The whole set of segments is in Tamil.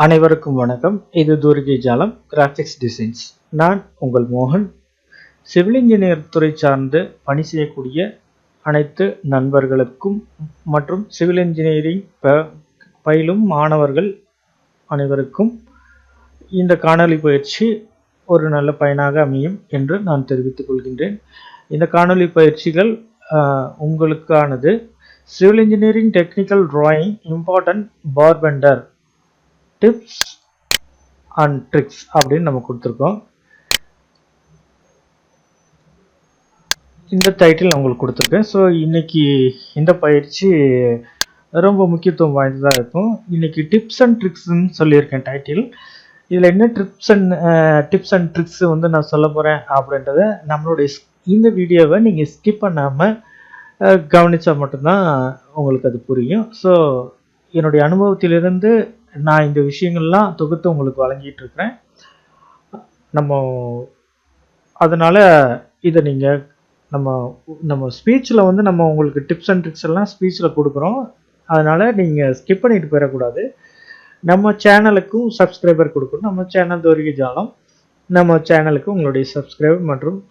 அனைவருக்கும் வணக்கம். இது துர்கி ஜாலம் கிராஃபிக்ஸ் டிசைன்ஸ் நான் உங்கள் மோகன். சிவில் இன்ஜினியர் துறை சார்ந்து பணி செய்யக்கூடிய அனைத்து நண்பர்களுக்கும் மற்றும் சிவில் இன்ஜினியரிங் ப- பயிலும் மாணவர்கள் அனைவருக்கும் இந்த காணொளி பயிற்சி ஒரு நல்ல பயனாக அமையும் என்று நான் தெரிவித்துக் கொள்கின்றேன். இந்த காணொலி பயிற்சிகள் உங்களுக்கானது. Civil engineering technical drawing important bar bender tips and tricks அப்படின்னு நம்ம கொடுத்துருக்கோம். இந்த டைட்டில் நான் உங்களுக்கு கொடுத்துருக்கேன். ஸோ இன்னைக்கு இந்த பயிற்சி ரொம்ப முக்கியத்துவம் வாய்ந்ததாக இருக்கும். இன்னைக்கு டிப்ஸ் அண்ட் ட்ரிக்ஸ்ன்னு சொல்லியிருக்கேன் டைட்டில் இதில் என்ன tips and tips and tricks வந்து நான் சொல்ல போகிறேன் அப்படின்றத நம்மளுடைய இந்த வீடியோவை நீங்கள் ஸ்கிப் பண்ணாமல் கவனித்தா மட்டும்தான் உங்களுக்கு அது புரியும். ஸோ என்னுடைய அனுபவத்திலிருந்து நான் இந்த விஷயங்கள்லாம் தொகுத்து உங்களுக்கு வழங்கிட்டு இருக்கிறேன் நம்ம அதனால் இதை நீங்கள் நம்ம நம்ம ஸ்பீச்சில் வந்து நம்ம உங்களுக்கு டிப்ஸ் அண்ட் ட்ரிக்ஸ் எல்லாம் ஸ்பீச்சில் கொடுக்குறோம். அதனால் நீங்கள் ஸ்கிப் பண்ணிட்டு போயிடக்கூடாது. நம்ம சேனலுக்கும் சப்ஸ்கிரைபர் கொடுக்கணும். நம்ம சேனல் தோரிகை ஜாலம். நம்ம சேனலுக்கு உங்களுடைய சப்ஸ்கிரைப் மற்றும்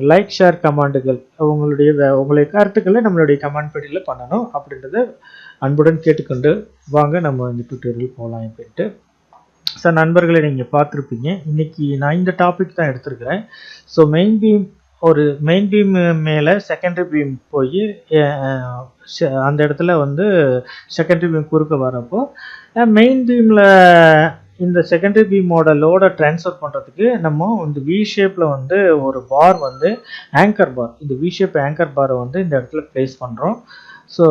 லைக் ஷேர் கமாண்டுகள் உங்களுடைய வே- உங்களுடைய கருத்துக்களை நம்மளுடைய கமெண்ட் பெட்டியில் பண்ணணும் அப்படின்றத அன்புடன் கேட்டுக்கொண்டு வாங்க நம்ம இந்த டுட்டோரியல் போகலாம் அப்படின்ட்டு. சார் நண்பர்களை நீங்கள் பார்த்துருப்பீங்க. இன்னைக்கு நான் இந்த டாபிக் தான் எடுத்திருக்கிறேன். ஸோ மெயின் பீம் ஒரு மெயின் பீம் மேலே செகண்டரி பீம் போய் அந்த இடத்துல வந்து செகண்டரி பீம் குறுக்க வரப்போ மெயின் பீமில் இந்த செகண்டரி பீமோட லோடை ட்ரான்ஸ்ஃபர் பண்ணுறதுக்கு நம்ம இந்த வி ஷேப்பில் வந்து ஒரு பார் வந்து ஆங்கர் பார் இந்த வி ஷேப் ஆங்கர் பாரை வந்து இந்த இடத்துல ப்ளேஸ் பண்ணுறோம் ஸோ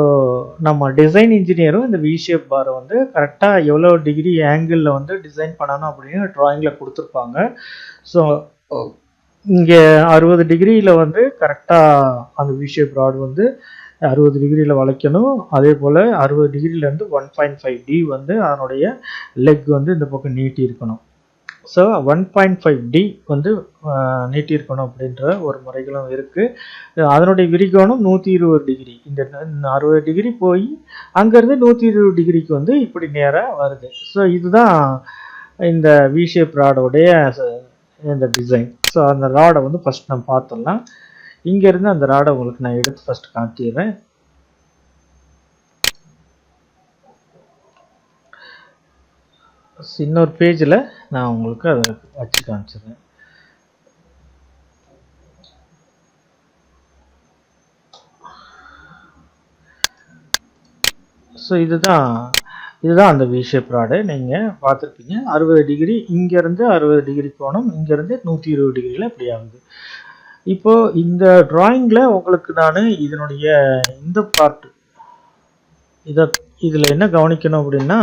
நம்ம டிசைன் இன்ஜினியரும் இந்த வி ஷேப் பாரை வந்து கரெக்டாக எவ்வளோ டிகிரி ஆங்கிளில் வந்து டிசைன் பண்ணணும் அப்படின்னு ட்ராயிங்கில் கொடுத்துருப்பாங்க. ஸோ இங்கே அறுபது டிகிரியில் வந்து கரெக்டாக அந்த வி ஷேப் ராட் வந்து அறுபது டிகிரியில் வளைக்கணும். அதே போல் அறுபது டிகிரியிலேருந்து ஒன் பாயிண்ட் ஃபைவ் டி வந்து அதனுடைய லெக் வந்து இந்த பக்கம் நீட்டி இருக்கணும் so one point five D வந்து நீட்டியிருக்கணும் அப்படின்ற ஒரு முறைகளும் இருக்குது அதனுடைய விரிகோணம் நூற்றி இருபது டிகிரி. இந்த அறுபது டிகிரி போய் அங்கேருந்து நூற்றி இருபது டிகிரிக்கு வந்து இப்படி நேராக வருது. ஸோ இதுதான் இந்த விஷேப் ராடோடைய இந்த டிசைன் ஸோ அந்த ராடை வந்து ஃபஸ்ட் நம்ம பார்த்துடலாம். இங்கேருந்து அந்த ராடை உங்களுக்கு நான் எடுத்து ஃபஸ்ட் காட்டிடுறேன். இன்னொரு பேஜில் நான் உங்களுக்கு அதை வச்சு காமிச்சிடுறேன். ஸோ இதுதான் இதுதான் அந்த விஷேப் ராடு நீங்கள் பார்த்துருப்பீங்க. அறுபது டிகிரி இங்கேருந்து அறுபது டிகிரி கோணம் இங்கேருந்து நூற்றி இருபது டிகிரியில் இப்படி ஆகுது. இப்போது இந்த ட்ராயிங்கில் உங்களுக்கு நான் இதனுடைய இந்த பார்ட் இதை இதில் என்ன கவனிக்கணும் அப்படின்னா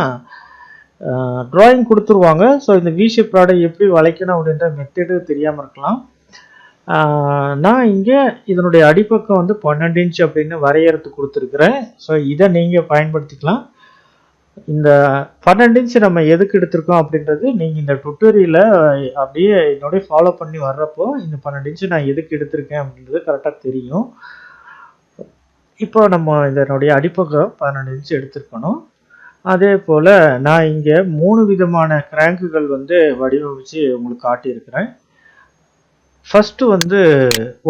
ட்ராயிங் கொடுத்துருவாங்க. ஸோ இந்த வி ப்ராடக்ட் ராடை எப்படி வளைக்கணும் அப்படின்ற மெத்தடு தெரியாமல் இருக்கலாம். நான் இங்கே இதனுடைய அடிப்பக்கம் வந்து பன்னெண்டு இன்ச் அப்படின்னு வரையறதுக்கு கொடுத்துருக்குறேன். ஸோ இதை நீங்கள் பயன்படுத்திக்கலாம். இந்த பன்னெண்டு இன்ச் நம்ம எதுக்கு எடுத்திருக்கோம் அப்படின்றது நீங்கள் இந்த டுட்டோரியலை அப்படியே என்னோடய ஃபாலோ பண்ணி வர்றப்போ இந்த பன்னெண்டு இன்ச் நான் எதுக்கு எடுத்திருக்கேன் அப்படின்றது கரெக்டாக தெரியும். இப்போ நம்ம இதனுடைய அடிப்பக்கம் பன்னெண்டு இன்ச்சு எடுத்திருக்கணும். அதே போல் நான் இங்கே மூணு விதமான கிராங்குகள் வந்து வடிவமைச்சு உங்களுக்கு காட்டியிருக்கிறேன். ஃபஸ்ட்டு வந்து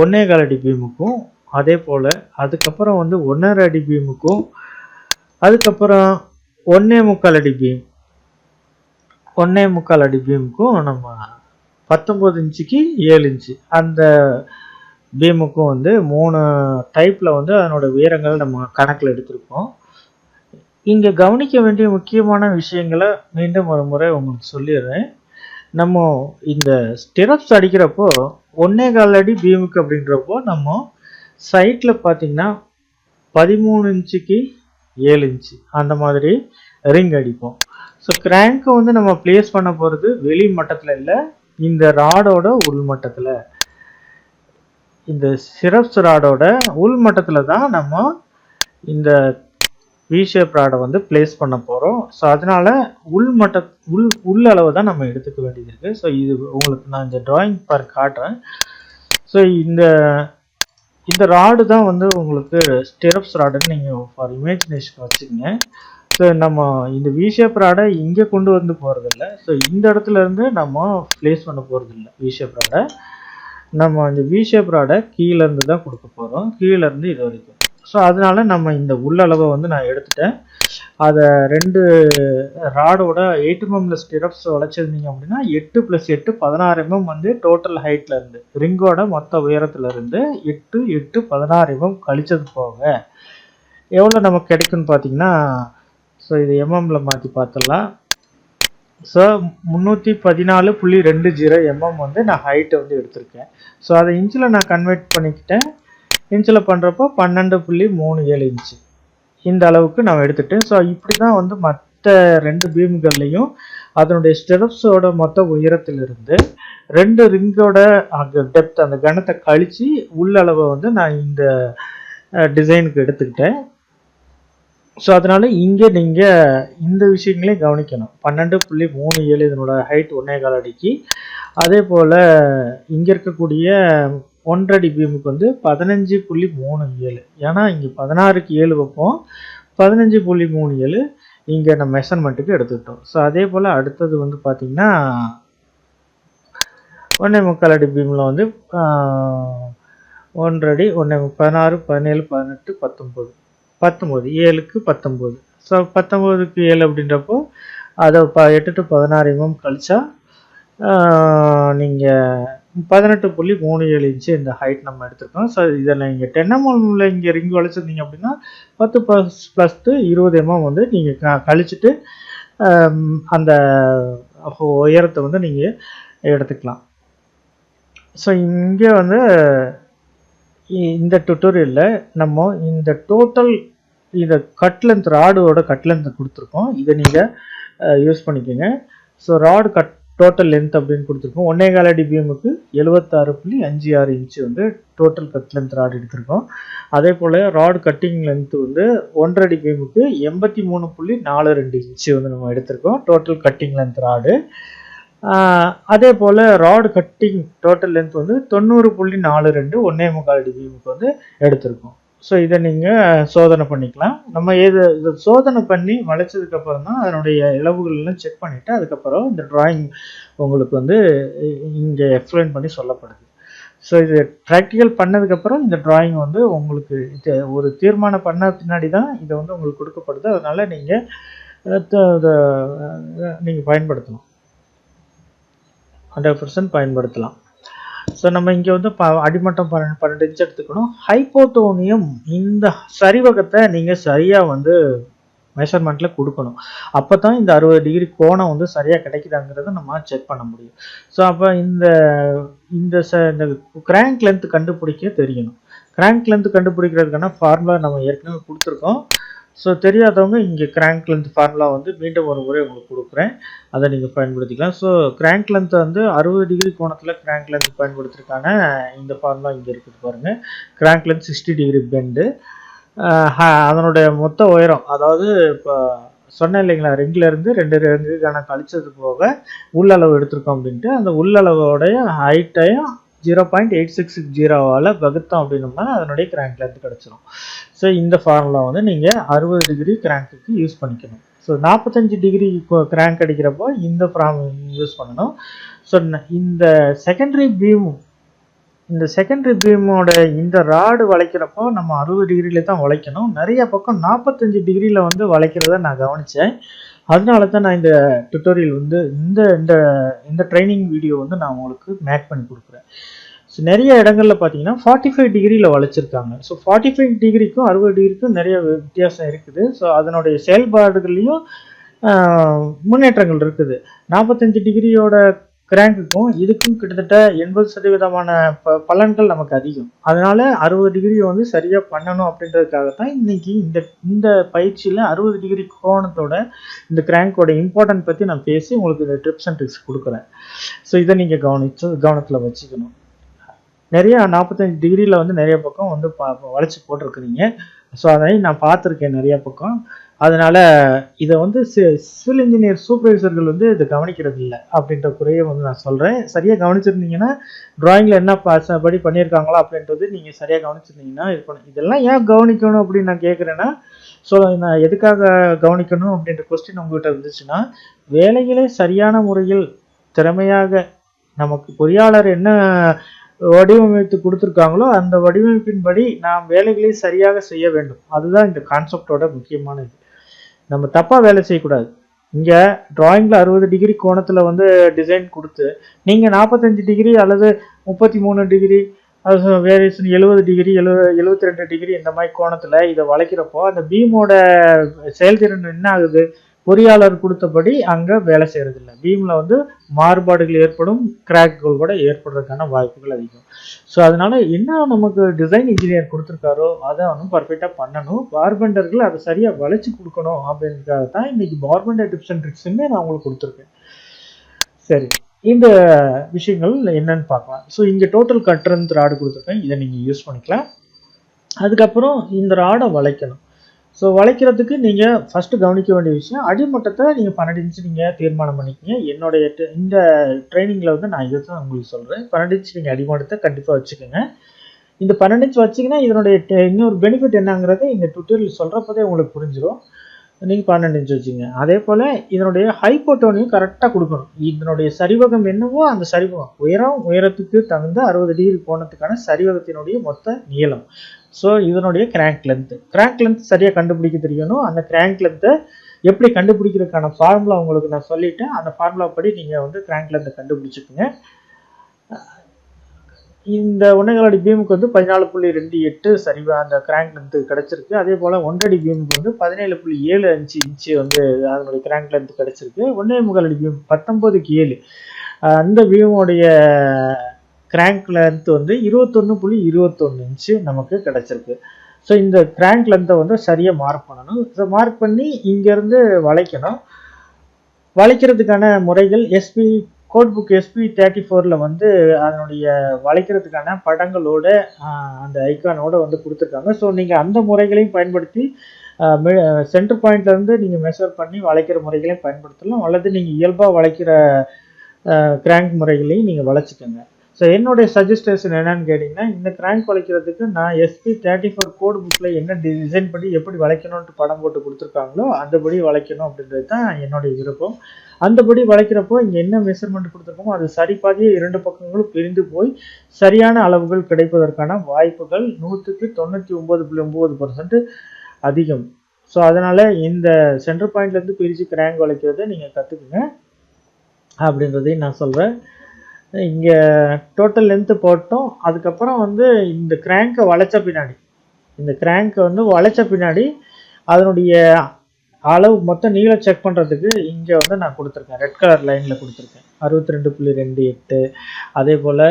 ஒன்னே கால் அடி பீமுக்கும் அதே போல் அதுக்கப்புறம் வந்து ஒன்றரை அடி பீமுக்கும் அதுக்கப்புறம் ஒன்னே முக்கால் அடி பீம் ஒன்னே முக்கால் அடி பீமுக்கும் நம்ம பத்தொம்போது இன்ச்சுக்கு ஏழு இன்ச்சு. அந்த பீமுக்கும் வந்து மூணு டைப்பில் வந்து அதனோட உயரங்கள் நம்ம கணக்கில் எடுத்திருக்கோம். இங்கே கவனிக்க வேண்டிய முக்கியமான விஷயங்களை மீண்டும் ஒரு முறை உங்களுக்கு சொல்லிடுறேன். நம்ம இந்த ஸ்டிரப்ஸ் அடிக்கிறப்போ ஒன்னே கால் அடி பீமுக்கு அப்படின்றப்போ நம்ம சைட்டில் பார்த்தீங்கன்னா பதிமூணு இன்ச்சுக்கு ஏழு இன்ச்சு அந்த மாதிரி ரிங் அடிப்போம். ஸோ கிராங்கை வந்து நம்ம ப்ளேஸ் பண்ண போகிறது வெளி மட்டத்தில் இல்லை இந்த ராடோட உள் மட்டத்தில். இந்த சிரப்ஸ் ராடோட உள் மட்டத்தில் தான் நம்ம இந்த வி ஷேப் ராடை வந்து ப்ளேஸ் பண்ண போகிறோம் ஸோ அதனால் உள் மட்ட உள் உள் அளவு தான் நம்ம எடுத்துக்க வேண்டியது இருக்குது ஸோ இது உங்களுக்கு நான் இந்த ட்ராயிங் பார் காட்டுறேன். ஸோ இந்த இந்த ராடு தான் வந்து உங்களுக்கு ஸ்டெரப்ஸ் ராடுன்னு நீங்கள் ஃபார் இமேஜினேஷன் வச்சுக்கோங்க. ஸோ நம்ம இந்த வி ஷேப் ராடை இங்கே கொண்டு வந்து போகிறதில்ல ஸோ இந்த இடத்துல இருந்து நம்ம ப்ளேஸ் பண்ண போகிறதில்ல வி ஷேப் ராடை நம்ம இந்த வி ஷேப் ராடை கீழேருந்து தான் கொடுக்க போகிறோம் கீழேருந்து இது வரைக்கும். ஸோ அதனால நம்ம இந்த உள்ளளவை வந்து நான் எடுத்துட்டேன். அதை ரெண்டு ராடோட எயிட் எம்எம்ல mm ஸ்டிரப்ஸ் உழைச்சிருந்தீங்க அப்படின்னா எட்டு ப்ளஸ் எட்டு பதினாறு எம்எம் வந்து டோட்டல் ஹைட்ல இருந்து ரிங்கோட மொத்த உயரத்துல இருந்து எட்டு எட்டு பதினாறு எம்எம் கழிச்சது போக எவ்வளோ நமக்கு கிடைக்கும்னு பார்த்தீங்கன்னா ஸோ இது எம்எம்ல மாற்றி பார்த்துடலாம். ஸோ முந்நூற்றி பதினாலு புள்ளி ரெண்டு ஜீரோ எம்எம் வந்து நான் ஹைட்டை வந்து எடுத்திருக்கேன். ஸோ அதை இன்ச்சில் நான் கன்வெர்ட் பண்ணிக்கிட்டேன். இன்ச்சில் பண்ணுறப்போ பன்னெண்டு புள்ளி மூணு ஏழு இன்ச்சு. இந்த அளவுக்கு நான் எடுத்துட்டேன். ஸோ இப்படி தான் வந்து மற்ற ரெண்டு பீம்கள்லையும் அதனுடைய ஸ்டெப்ஸோட மொத்த உயரத்திலிருந்து ரெண்டு ரிங்கோட அந்த டெப்த் அந்த கணத்தை கழித்து உள்ளளவை வந்து நான் இந்த டிசைனுக்கு எடுத்துக்கிட்டேன். ஸோ அதனால இங்கே நீங்கள் இந்த விஷயங்களையும் கவனிக்கணும். பன்னெண்டு புள்ளி மூணு ஏழு இதனோட ஹைட் ஒன்னே கால் அடிக்கு. அதே போல் இங்கே இருக்கக்கூடிய ஒன்றரை பீமுக்கு வந்து பதினஞ்சு புள்ளி மூணு ஏழு. ஏன்னா இங்கே பதினாறுக்கு ஏழு வைப்போம். பதினஞ்சு புள்ளி மூணு ஏழு இங்கே நம்ம மெஷர்மெண்ட்டுக்கு எடுத்துக்கிட்டோம். ஸோ அதே போல் அடுத்தது வந்து பார்த்திங்கன்னா ஒன்றே முக்கால் அடி பீமில் வந்து ஒன்றரை ஒன்றே பதினாறு பதினேழு பதினெட்டு பத்தொம்போது பத்தொம்போது ஏழுக்கு பத்தொம்போது ஸோ பத்தொம்போதுக்கு ஏழு அப்படின்றப்போ அதை ப எட்டு டு பதினாறு எம்எம் கழிச்சா நீங்கள் பதினெட்டு புள்ளி மூணு ஏழு இன்ச்சு இந்த ஹைட் நம்ம எடுத்திருக்கோம். ஸோ இதில் நீங்கள் டென் இங்கே ரிங் வளைச்சிருந்தீங்க அப்படின்னா பத்து ப்ளஸ் ப்ளஸ் இருபது எம்எம் வந்து நீங்கள் க கழிச்சிட்டு அந்த உயரத்தை வந்து நீங்கள் எடுத்துக்கலாம். ஸோ இங்கே வந்து இந்த டுட்டோரியலில் நம்ம இந்த டோட்டல் இந்த கட் லென்த் ராடோட கட் லென்த் கொடுத்துருக்கோம். இதை நீங்கள் யூஸ் பண்ணிக்கோங்க. So rod cut total length அப்படின்னு கொடுத்துருக்கோம். ஒன்னே கால அடி எழுபத்தாறு புள்ளி அஞ்சு ஆறு இன்ச்சு வந்து டோட்டல் கட் லென்த் ராட் எடுத்திருக்கோம். அதே போல் ராட் கட்டிங் லென்த் வந்து ஒன்றரை அடி எண்பத்தி மூணு புள்ளி நாலு ரெண்டு இன்ச்சு வந்து நம்ம எடுத்திருக்கோம். டோட்டல் கட்டிங் லென்த் ராடு அதே போல் ராடு கட்டிங் டோட்டல் லென்த் வந்து தொண்ணூறு புள்ளி நாலு ரெண்டு ஒன்றே முக்கால் அடி பீமுக்கு வந்து எடுத்திருக்கோம். ஸோ இதை நீங்கள் சோதனை பண்ணிக்கலாம். நம்ம எது இதை சோதனை பண்ணி வளைச்சதுக்கப்புறம் தான் அதனுடைய இளவுகள் செக் பண்ணிவிட்டு அதுக்கப்புறம் இந்த ட்ராயிங் உங்களுக்கு வந்து இங்கே எக்ஸ்பிளைன் பண்ணி சொல்லப்படுது. ஸோ இது ப்ராக்டிக்கல் பண்ணதுக்கப்புறம் இந்த ட்ராயிங் வந்து உங்களுக்கு இது ஒரு தீர்மானம் பண்ண பின்னாடி தான் இதை வந்து உங்களுக்கு கொடுக்கப்படுது. அதனால் நீங்கள் நீங்கள் பயன்படுத்தணும் ஹண்ட்ரட் பர்சன்ட் பயன்படுத்தலாம். ஸோ நம்ம இங்கே வந்து ப அடிமட்டம் பன்னெண்டு பன்னெண்டு இன்ச் எடுத்துக்கணும். ஹைப்போட்டோனியம் இந்த சரிவகத்தை நீங்கள் சரியாக வந்து மெஷர்மெண்ட்டில் கொடுக்கணும். அப்போ தான் இந்த அறுபது டிகிரி கோணம் வந்து சரியாக கிடைக்குதாங்கிறத நம்ம செக் பண்ண முடியும். ஸோ அப்போ இந்த இந்த ச இந்த கிராங்க் லென்த் கண்டுபிடிக்க தெரியணும் கிராங்க் லென்த் கண்டுபிடிக்கிறதுக்கான ஃபார்முலா நம்ம ஏற்கனவே கொடுத்துருக்கோம். ஸோ தெரியாதவங்க இங்கே கிராங்க் லென்த் ஃபார்முலா வந்து மீண்டும் ஒரு முறை உங்களுக்கு கொடுக்குறேன். அதை நீங்கள் பயன்படுத்திக்கலாம். ஸோ கிராங்க் லென்த் வந்து அறுபது டிகிரி கோணத்தில் கிராங்க் லென்த் பயன்படுத்துறதுக்கான இந்த ஃபார்முலா இங்கே இருக்குது பாருங்கள் crank length sixty degree bend அதனுடைய மொத்த உயரம் அதாவது இப்போ சொன்னேன் இல்லைங்களா ரெங்கில் இருந்து ரெண்டு ரெங்குக்கான கழிச்சது போக உள்ளளவு எடுத்திருக்கோம் அப்படின்ட்டு அந்த உள்ளளவோடைய ஹைட்டையும் zero point eight six six ஜீரோவால் வகுத்தோம் அப்படின்னோம்னா அதனுடைய கிராங்க் லென்த் கிடச்சிரும். ஸோ இந்த ஃபார்முலா வந்து நீங்கள் அறுபது டிகிரி கிராங்க்குக்கு யூஸ் பண்ணிக்கணும். ஸோ நாற்பத்தஞ்சு டிகிரி கிராங்க் அடிக்கிறப்போ இந்த ஃபார்ம் யூஸ் பண்ணணும். ஸோ இந்த செகண்டரி பீம் இந்த செகண்டரி பீமோட இந்த ராடு வளைக்கிறப்போ நம்ம அறுபது டிகிரியில தான் வளைக்கணும். நிறைய பக்கம் நாற்பத்தஞ்சு டிகிரியில் வந்து வளைக்கிறத நான் கவனித்தேன் அதனால தான் நான் இந்த டுட்டோரியல் வந்து இந்த இந்த இந்த ட்ரைனிங் வீடியோ வந்து நான் உங்களுக்கு மேக் பண்ணி கொடுக்குறேன். ஸோ நிறைய இடங்களில் பார்த்தீங்கன்னா ஃபார்ட்டி ஃபைவ் டிகிரியில் வளைச்சிருக்காங்க. ஸோ ஃபார்ட்டி ஃபைவ் டிகிரிக்கும் அறுபது டிகிரிக்கும் நிறைய வித்தியாசம் இருக்குது. ஸோ அதனுடைய செயல்பாடுகள்லையும் முன்னேற்றங்கள் இருக்குது. நாற்பத்தஞ்சு டிகிரியோட கிராங்குக்கும் இதுக்கும் கிட்டத்தட்ட எண்பது சதவீதமான ப பலன்கள் நமக்கு அதிகம். அதனால அறுபது டிகிரியை வந்து சரியாக பண்ணணும் அப்படின்றதுக்காக தான் இன்னைக்கு இந்த இந்த பயிற்சியில் அறுபது டிகிரி கோணத்தோட இந்த கிராங்கோட இம்பார்ட்டன்ட் பற்றி நான் பேசி உங்களுக்கு இந்த ட்ரிப்ஸ் அண்ட் ட்ரிக்ஸ் கொடுக்குறேன். ஸோ இதை நீங்கள் கவனிச்சு கவனத்தில் வச்சுக்கணும். நிறைய நாற்பத்தஞ்சு டிகிரியில் வந்து நிறைய பக்கம் வந்து பா வளைச்சி போட்டிருக்குறீங்க. ஸோ அதை நான் பார்த்துருக்கேன் நிறைய பக்கம். அதனால் இதை வந்து சிவில் இன்ஜினியர் சூப்பர்வைசர்கள் வந்து இதை கவனிக்கிறது இல்லை அப்படின்ற குறையை வந்து நான் சொல்கிறேன் சரியாக கவனிச்சிருந்தீங்கன்னா ட்ராயிங்கில் என்ன பாச படி பண்ணியிருக்காங்களோ அப்படின்றது நீங்கள் சரியாக கவனிச்சிருந்தீங்கன்னா இது பண்ண இதெல்லாம் ஏன் கவனிக்கணும் அப்படின்னு நான் கேட்குறேன்னா ஸோ நான் எதுக்காக கவனிக்கணும் அப்படின்ற கொஸ்டின் உங்கள்கிட்ட இருந்துச்சுன்னா வேலைகளை சரியான முறையில் திறமையாக நமக்கு பொறியாளர் என்ன வடிவமைத்து கொடுத்துருக்காங்களோ அந்த வடிவமைப்பின்படி நாம் வேலைகளை சரியாக செய்ய வேண்டும். அதுதான் இந்த கான்செப்டோட முக்கியமான இது நம்ம தப்பாக வேலை செய்யக்கூடாது. இங்கே ட்ராயிங்கில் அறுபது டிகிரி கோணத்தில் வந்து டிசைன் கொடுத்து நீங்கள் நாற்பத்தஞ்சு டிகிரி அல்லது முப்பத்தி மூணு டிகிரி அது வேரியேஷன் எழுபது டிகிரி எழுபது எழுபத்தி ரெண்டு டிகிரி இந்த மாதிரி கோணத்தில் இதை வளைக்கிறப்போ அந்த பீமோட செயல்திறன் என்ன ஆகுது? பொறியாளர் கொடுத்தபடி அங்கே வேலை செய்கிறதில்ல பீமில் வந்து மாறுபாடுகள் ஏற்படும் கிராக்குகள் கூட ஏற்படுறதுக்கான வாய்ப்புகள் அதிகம். ஸோ அதனால் என்ன நமக்கு டிசைன் இன்ஜினியர் கொடுத்துருக்காரோ அதை ஒன்றும் பர்ஃபெக்டாக பண்ணணும். பார்பெண்டர்கள் அதை சரியாக வளைச்சி கொடுக்கணும் அப்படின்றதுக்காக தான் இன்றைக்கி பார்பெண்டர் டிப்ஸ் அண்ட் ட்ரிக்ஸுமே நான் உங்களுக்கு கொடுத்துருக்கேன். சரி இந்த விஷயங்கள் என்னன்னு பார்க்கலாம். ஸோ இங்கே டோட்டல் கட்டுறது ராடு கொடுத்துருக்கேன். இதை நீங்கள் யூஸ் பண்ணிக்கலாம். அதுக்கப்புறம் இந்த ராடை வளைக்கணும். ஸோ வளைக்கிறதுக்கு நீங்கள் ஃபஸ்ட்டு கவனிக்க வேண்டிய விஷயம் அடிமட்டத்தை நீங்கள் பன்னெண்டு இன்ச்சு நீங்கள் தீர்மானம் பண்ணிக்கிங்க. என்னுடைய இந்த ட்ரைனிங்கில் வந்து நான் இதை தான் உங்களுக்கு சொல்கிறேன் பன்னெண்டு இன்ச்சு நீங்கள் அடிமட்டத்தை கண்டிப்பாக வச்சுக்கோங்க. இந்த பன்னெண்டு இன்ச் வச்சிங்கன்னா இதனுடைய இன்னொரு பெனிஃபிட் என்னங்கிறத இந்த டுட்டோரியல் சொல்கிறப்பதே உங்களுக்கு புரிஞ்சிடும் நீங்கள் பன்னெண்டு இன்ச் வச்சுங்க. அதே போல் இதனுடைய ஹைப்போட்டோனையும் கரெக்டாக கொடுக்கணும். இதனுடைய சரிவகம் என்னவோ அந்த சரிவகம். உயரம் உயரத்துக்கு தகுந்த அறுபது டிகிரி கோணத்துக்கான சரிவகத்தினுடைய மொத்த நீளம். ஸோ இதனுடைய கிராங்க் லென்த்து கிராங்க் லென்த் சரியாக கண்டுபிடிக்க தெரியணும். அந்த கிராங்க் லென்த்தை எப்படி கண்டுபிடிக்கிறதுக்கான ஃபார்முலா உங்களுக்கு நான் சொல்லிட்டேன். அந்த ஃபார்முலா படி நீங்கள் வந்து கிராங்க் லென்த்தை கண்டுபிடிச்சிக்கோங்க. இந்த ஒன்னேகால் பீமுக்கு வந்து பதினாலு புள்ளி ரெண்டு எட்டு சரிவா அந்த கிராங்க் லென்த்து கிடச்சிருக்கு. அதே போல் ஒன்றடி பீமுக்கு வந்து பதினேழு புள்ளி ஏழு அஞ்சு இன்ச்சு வந்து அதனுடைய கிராங்க் லென்த் கிடச்சிருக்கு. ஒன்றே முக்கால் அடி பீம் பத்தொம்போதுக்கு ஏழு. அந்த பீமுடைய கிராங்க் லென்த் வந்து இருபத்தொன்று புள்ளி இருபத்தொன்று இன்ச்சு நமக்கு கிடச்சிருக்கு. ஸோ இந்த கிராங்க் லென்த்தை வந்து சரியாக மார்க் பண்ணணும். ஸோ மார்க் பண்ணி இங்கேருந்து வளைக்கணும். வளைக்கிறதுக்கான முறைகள் SP code book SP thirty ஃபோரில் வந்து அதனுடைய வளைக்கிறதுக்கான படங்களோட அந்த ஐக்கானோட வந்து கொடுத்துருக்காங்க. ஸோ நீங்கள் அந்த முறைகளையும் பயன்படுத்தி சென்டர் பாயிண்ட்லேருந்து நீங்கள் மெஷர் பண்ணி வளைக்கிற முறைகளையும் பயன்படுத்தலாம். அல்லது நீங்கள் இயல்பாக வளைக்கிற கிராங்க் முறைகளையும் நீங்கள் வளைச்சிக்கோங்க. ஸோ என்னுடைய சஜஸ்டேஷன் என்னன்னு கேட்டிங்கன்னா இந்த கிராங்க் வளைக்கிறதுக்கு நான் எஸ்பி தேர்ட்டி ஃபோர் கோட் புக்கில் என்ன டிசைன் பண்ணி எப்படி வளைக்கணும்ன்ட்டு படம் போட்டு கொடுத்துருக்காங்களோ அந்தபடி வளைக்கணும் அப்படின்றது தான் என்னுடைய விருப்பம். அந்தபடி வளைக்கிறப்போ இங்கே என்ன மெஷர்மெண்ட் கொடுத்துருக்கோமோ அது சரி இரண்டு பக்கங்களும் பிரிந்து போய் சரியான அளவுகள் கிடைப்பதற்கான வாய்ப்புகள் நூற்றுக்கு தொண்ணூற்றி ஒம்பது புள்ளி ஒம்பது அதிகம். ஸோ அதனால் இந்த சென்டர் பாயிண்ட்லேருந்து பிரித்து கிராங்க் வளைக்கிறதை நீங்கள் கற்றுக்குங்க அப்படின்றதையும் நான் சொல்கிறேன் இங்கே டோட்டல் லென்த்து போட்டோம். அதுக்கப்புறம் வந்து இந்த கிராங்கை வளைச்ச பின்னாடி. இந்த கிராங்கை வந்து வளைச்ச பின்னாடி அதனுடைய அளவு மொத்த நீளம் செக் பண்ணுறதுக்கு இங்கே வந்து நான் கொடுத்துருக்கேன். ரெட் கலர் லைனில் கொடுத்துருக்கேன். அறுபத்தி ரெண்டு புள்ளி ரெண்டு எட்டு அதே போல்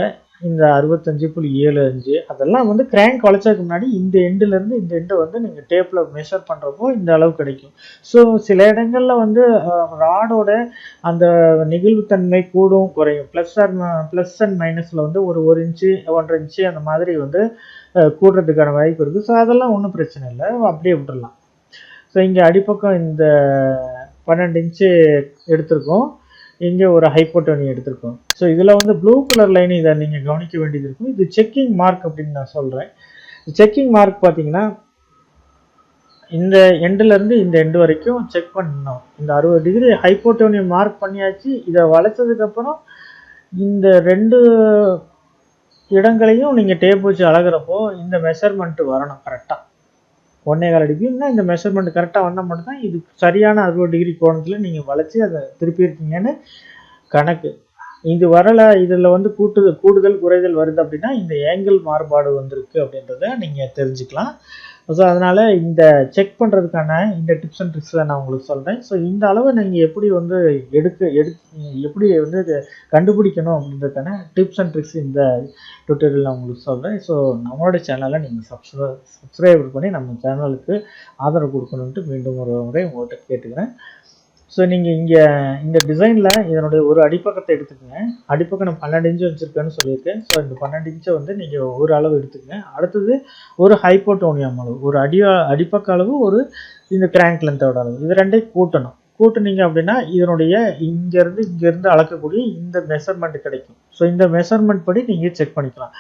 இந்த அறுபத்தஞ்சு புள்ளி ஏழு அஞ்சு அதெல்லாம் வந்து கிராங்க் வளைச்சதுக்கு முன்னாடி இந்த எண்டுலேருந்து இந்த எண்டு வந்து நீங்கள் டேப்பில் மெஷர் பண்ணுறப்போ இந்த அளவு கிடைக்கும். ஸோ சில இடங்களில் வந்து ராடோட அந்த நெகிழ்வுத்தன்மை கூடும் குறையும். ப்ளஸ் ஆர் ப்ளஸ் அண்ட் மைனஸில் வந்து ஒரு ஒரு இன்ச்சு ஒன்றரை இன்ச்சு அந்த மாதிரி வந்து கூடுறதுக்கான வாய்ப்பு இருக்குது ஸோ அதெல்லாம் ஒன்றும் பிரச்சனை இல்லை. அப்படியே விட்டுடலாம் ஸோ இங்கே அடிப்பக்கம் இந்த பன்னெண்டு இன்ச்சு எடுத்திருக்கோம். இங்கே ஒரு ஹைப்போட்டோனி எடுத்திருக்கோம். ஸோ இதில் வந்து ப்ளூ கலர் லைன் இதை நீங்கள் கவனிக்க வேண்டியது இருக்கும். இது செக்கிங் மார்க் அப்படின்னு நான் சொல்கிறேன் செக்கிங் மார்க் பார்த்தீங்கன்னா இந்த எண்டுலேருந்து இந்த எண்டு வரைக்கும் செக் பண்ணணும். இந்த அறுபது டிகிரி ஹைப்போட்டோனியை மார்க் பண்ணியாச்சு. இதை வளைச்சதுக்கப்புறம் இந்த ரெண்டு இடங்களையும் நீங்கள் டேப் வச்சு அழகிறப்போ இந்த மெஷர்மெண்ட் வரணும் கரெக்டாக ஒன்னே கால் அடிக்கும்னா இந்த மெஷர்மெண்ட் கரெக்டாக வந்தால் மட்டும்தான் இது சரியான அறுபது டிகிரி கோணத்தில் நீங்கள் வளைச்சி அதை திருப்பியிருக்கீங்கன்னு கணக்கு. இது வரலை இதில் வந்து கூட்டு கூடுதல் குறைதல் வருது அப்படின்னா இந்த ஏங்கிள் மாறுபாடு வந்திருக்கு அப்படின்றத நீங்கள் தெரிஞ்சுக்கலாம். ஸோ அதனால் இந்த செக் பண்ணுறதுக்கான இந்த டிப்ஸ் அண்ட் ட்ரிக்ஸை நான் உங்களுக்கு சொல்கிறேன் ஸோ இந்த அளவை நீங்கள் எப்படி வந்து எடுக்க எடு எப்படி வந்து கண்டுபிடிக்கணும் அப்படின்றதுக்கான டிப்ஸ் அண்ட் ட்ரிக்ஸ் இந்த டுட்டோரியல் நான் உங்களுக்கு சொல்கிறேன் ஸோ நம்மளோட சேனலை நீங்கள் சப்ஸ்க்ரை சப்ஸ்கிரைபர் பண்ணி நம்ம சேனலுக்கு ஆதரவு கொடுக்கணுன்ட்டு மீண்டும் ஒரு முறை உங்கள்கிட்ட கேட்டுக்கிறேன். ஸோ நீங்கள் இங்கே இந்த டிசைனில் இதனுடைய ஒரு அடிப்பக்கத்தை எடுத்துக்கங்க. அடிப்பக்கம் நான் பன்னெண்டு இன்ச்சு வச்சுருக்கேன்னு சொல்லியிருக்கேன் ஸோ இந்த பன்னெண்டு இன்ச்சை வந்து நீங்கள் ஒரு அளவு எடுத்துக்கங்க. அடுத்தது ஒரு ஹைப்போட்டோனியம் அளவு ஒரு அடி அடிப்பக்க அளவு ஒரு இந்த கிராங்க் லென்த்தோட அளவு. இது ரெண்டையும் கூட்டணும். கூட்டுனீங்க அப்படின்னா இதனுடைய இங்கேருந்து இங்கேருந்து அளக்கக்கூடிய இந்த மெஷர்மெண்ட் கிடைக்கும். ஸோ இந்த மெஷர்மெண்ட் படி நீங்கள் செக் பண்ணிக்கலாம்.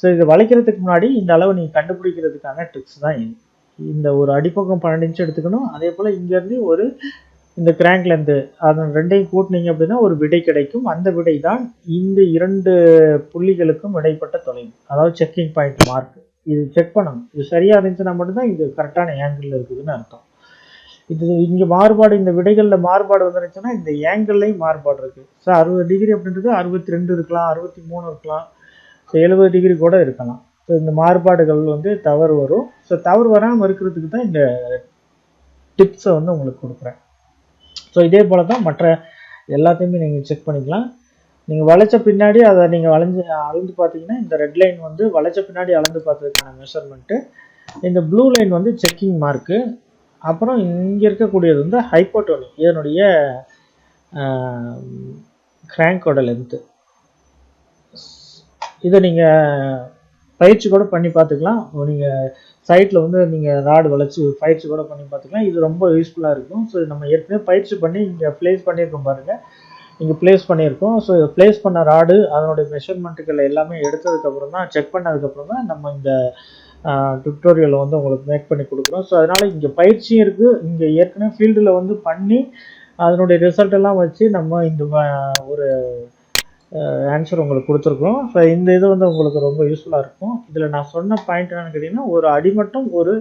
ஸோ இது வளைக்கிறதுக்கு முன்னாடி இந்த அளவு நீங்கள் கண்டுபிடிக்கிறதுக்கான ட்ரிக்ஸ் தான் இது. இந்த ஒரு அடிப்பக்கம் பன்னெண்டு இன்ச்சு எடுத்துக்கணும். அதே போல் இங்கேருந்து ஒரு இந்த கிராங்க் லென்த்து அதன் ரெண்டையும் கூட்டினீங்க அப்படின்னா ஒரு விடை கிடைக்கும். அந்த விடை தான் இந்த இரண்டு புள்ளிகளுக்கும் இடைப்பட்ட தொலைவு. அதாவது செக்கிங் பாயிண்ட் மார்க் இது செக் பண்ணணும். இது சரியாக இருந்துச்சுன்னா மட்டும்தான் இது கரெக்டான ஏங்கிளில் இருக்குதுன்னு அர்த்தம். இது இங்கே மாறுபாடு இந்த விடைகளில் மாறுபாடு வந்துருச்சுன்னா இந்த ஏங்கிள்லையும் மாறுபாடு இருக்குது ஸோ அறுபது டிகிரி அப்படின்றது அறுபத்தி ரெண்டு இருக்கலாம் அறுபத்தி மூணு இருக்கலாம் ஸோ எழுபது டிகிரி கூட இருக்கலாம். ஸோ இந்த மாறுபாடுகள் வந்து தவறு வரும். ஸோ தவறு வராமல் இருக்கிறதுக்கு தான் இந்த டிப்ஸை வந்து உங்களுக்கு கொடுக்குறேன். ஸோ இதே போல் தான் மற்ற எல்லாத்தையுமே நீங்கள் செக் பண்ணிக்கலாம். நீங்கள் வளைச்ச பின்னாடி அதை நீங்கள் வளைஞ்சு அளந்து பார்த்தீங்கன்னா இந்த ரெட் லைன் வந்து வளைச்ச பின்னாடி அளந்து பார்த்ததுக்கான மெஷர்மெண்ட்டு இந்த ப்ளூ லைன் வந்து செக்கிங் மார்க்கு அப்புறம் இங்கே இருக்கக்கூடியது வந்து ஹைப்போட்டோனி இதனுடைய கிராங்கோட லென்த்து இதை நீங்கள் பயிற்சி கூட பண்ணி பார்த்துக்கலாம். நீங்கள் சைட்டில் வந்து நீங்கள் ராடு வளைச்சி பயிற்சி கூட பண்ணி பார்த்துக்கலாம். இது ரொம்ப யூஸ்ஃபுல்லாக இருக்கும். ஸோ நம்ம ஏற்கனவே பயிற்சி பண்ணி இங்கே ப்ளேஸ் பண்ணியிருக்கோம் பாருங்கள் இங்கே ப்ளேஸ் பண்ணியிருக்கோம். ஸோ ப்ளேஸ் பண்ண ராடு அதனுடைய மெஷர்மெண்ட்டுகள் எல்லாமே எடுத்ததுக்கப்புறம் தான் செக் பண்ணதுக்கப்புறம் தான் நம்ம இந்த டுட்டோரியலை வந்து உங்களுக்கு மேக் பண்ணி கொடுக்குறோம். ஸோ அதனால் இங்கே பயிற்சியும் இருக்குது இங்கே ஏற்கனவே ஃபீல்டில் வந்து பண்ணி அதனுடைய ரிசல்ட் எல்லாம் வச்சு நம்ம இந்த ஒரு ஆன்சர் உங்களுக்கு கொடுத்துருக்கோம் ஸோ இந்த இது வந்து உங்களுக்கு ரொம்ப யூஸ்ஃபுல்லாக இருக்கும். இதில் நான் சொன்ன பாயிண்ட் என்னென்னு கேட்டிங்கன்னா ஒரு அடிமட்டம் ஒரு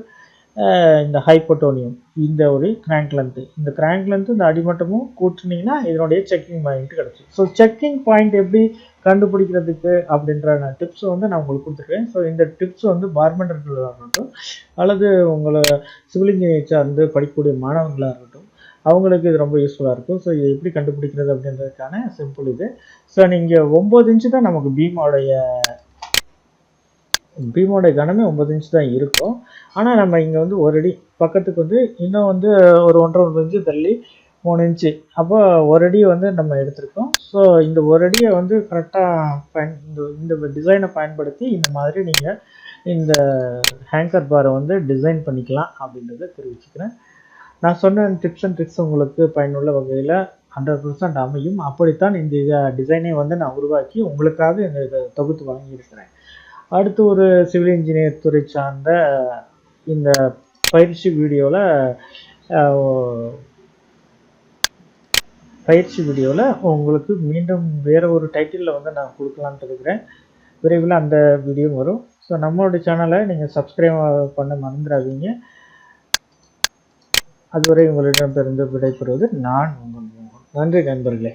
இந்த ஹைப்போட்டோனியம் இந்த ஒரு கிராங்க் லென்த்து இந்த கிராங்க் லென்த்து இந்த அடிமட்டமும் கூட்டினீங்கன்னா இதனுடைய செக்கிங் பாயிண்ட் கிடச்சி ஸோ செக்கிங் பாயிண்ட் எப்படி கண்டுபிடிக்கிறதுக்கு அப்படின்ற நான் டிப்ஸ் வந்து நான் உங்களுக்கு கொடுத்துருக்கேன் ஸோ இந்த டிப்ஸ் வந்து பார்மெண்டர்களாக இருக்கட்டும் அல்லது உங்களை சிவில் இன்ஜினியர் சார்ந்து படிக்கக்கூடிய மாணவர்களாக இருக்கட்டும் அவங்களுக்கு இது ரொம்ப யூஸ்ஃபுல்லாக இருக்கும். ஸோ இது எப்படி கண்டுபிடிக்கிறது அப்படின்றதுக்கான சிம்பிள் இது. ஸோ நீங்கள் ஒம்பது இன்ச்சு தான் நமக்கு பீமோடைய பீமோடைய கனமே ஒம்பது இன்ச்சு தான் இருக்கும். ஆனால் நம்ம இங்கே வந்து ஒரு அடி பக்கத்துக்கு வந்து இன்னும் வந்து ஒரு ஒன்றரை ஒன்பது இன்ச்சு தள்ளி மூணு இன்ச்சு அப்போ ஒரு அடியை வந்து நம்ம எடுத்திருக்கோம். ஸோ இந்த ஒரு அடியை வந்து கரெக்டாக பயன் இந்த இந்த டிசைனை பயன்படுத்தி இந்த மாதிரி நீங்கள் இந்த ஹேங்கர் பாரை வந்து டிசைன் பண்ணிக்கலாம் அப்படின்றத தெரிவிச்சுக்கிறேன். நான் சொன்ன டிப்ஸ் அண்ட் ட்ரிக்ஸ் உங்களுக்கு பயனுள்ள வகையில் ஹண்ட்ரட் பர்சன்ட் அமையும். அப்படித்தான் இந்த டிசைனை வந்து நான் உருவாக்கி உங்களுக்காக இந்த இதை தொகுத்து வாங்கியிருக்கிறேன் அடுத்து ஒரு சிவில் இன்ஜினியர் துறை சார்ந்த இந்த பயிற்சி வீடியோவில் பயிற்சி வீடியோவில் உங்களுக்கு மீண்டும் வேறு ஒரு டைட்டிலில் வந்து நான் கொடுக்கலான்ட்டு இருக்கிறேன். விரைவில் அந்த வீடியோ வரும். ஸோ நம்மளுடைய சேனலை நீங்கள் சப்ஸ்கிரைப் பண்ண மறந்துடாதீங்க. அதுவரை உங்களிடம் இருந்து விடைபெறுவது நான் உங்கள் நன்றி நண்பர்களே.